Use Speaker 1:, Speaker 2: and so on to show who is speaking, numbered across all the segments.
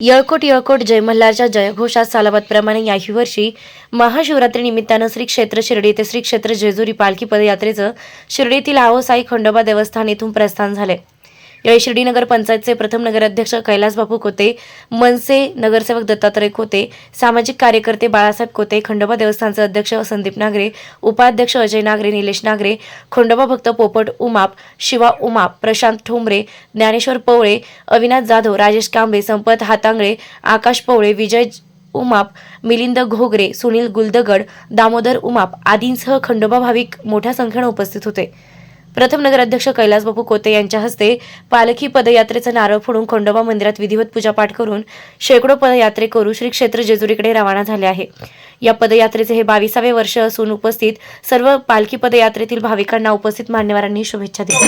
Speaker 1: यळकोट यळकोट जयमल्हारच्या जयघोषात सालाबादप्रमाणे याही वर्षी महाशिवरात्री निमित्तानं श्री क्षेत्र शिर्डी ते श्री क्षेत्र जेजुरी पालखी पदयात्रेचं शिर्डीतील आओ खंडोबा देवस्थान येथून प्रस्थान झाले. यावेळी शिर्डी नगर पंचायतचे प्रथम नगराध्यक्ष कैलास बापू कोते मनसे नगरसेवक दत्तात्रय कोते सामाजिक कार्यकर्ते बाळासाहेब कोते खंडोबा देवस्थानचे अध्यक्ष संदीप नागरे उपाध्यक्ष अजय नागरे निलेश नागरे खंडोबा भक्त पोपट उमाप शिवा उमाप प्रशांत ठोंबरे ज्ञानेश्वर पवळे अविनाश जाधव राजेश कांबे संपत हातांगळे आकाश पवळे विजय उमाप मिलिंद घोगरे सुनील गुलदगड दामोदर उमाप आदींसह खंडोबा भाविक मोठ्या संख्येनं उपस्थित होते. प्रथम नगराध्यक्ष कैलासबापू कोते यांच्या हस्ते पालखी पदयात्रेचा नारळ फोडून खंडोबा मंदिरात विधिवत पूजापाठ करून शेकडो पदयात्रे करू श्री क्षेत्र जेजुरीकडे रवाना झाले आहे. या पदयात्रेचे हे बावीसावे वर्ष असून उपस्थित सर्व पालखी पदयात्रेतील भाविकांना उपस्थित मान्यवरांनी शुभेच्छा दिल्या.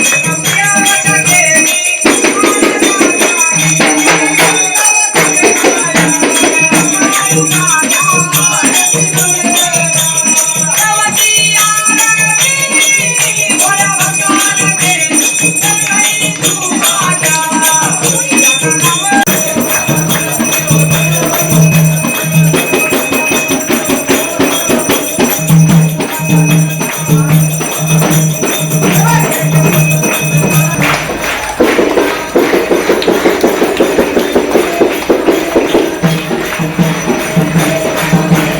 Speaker 1: Música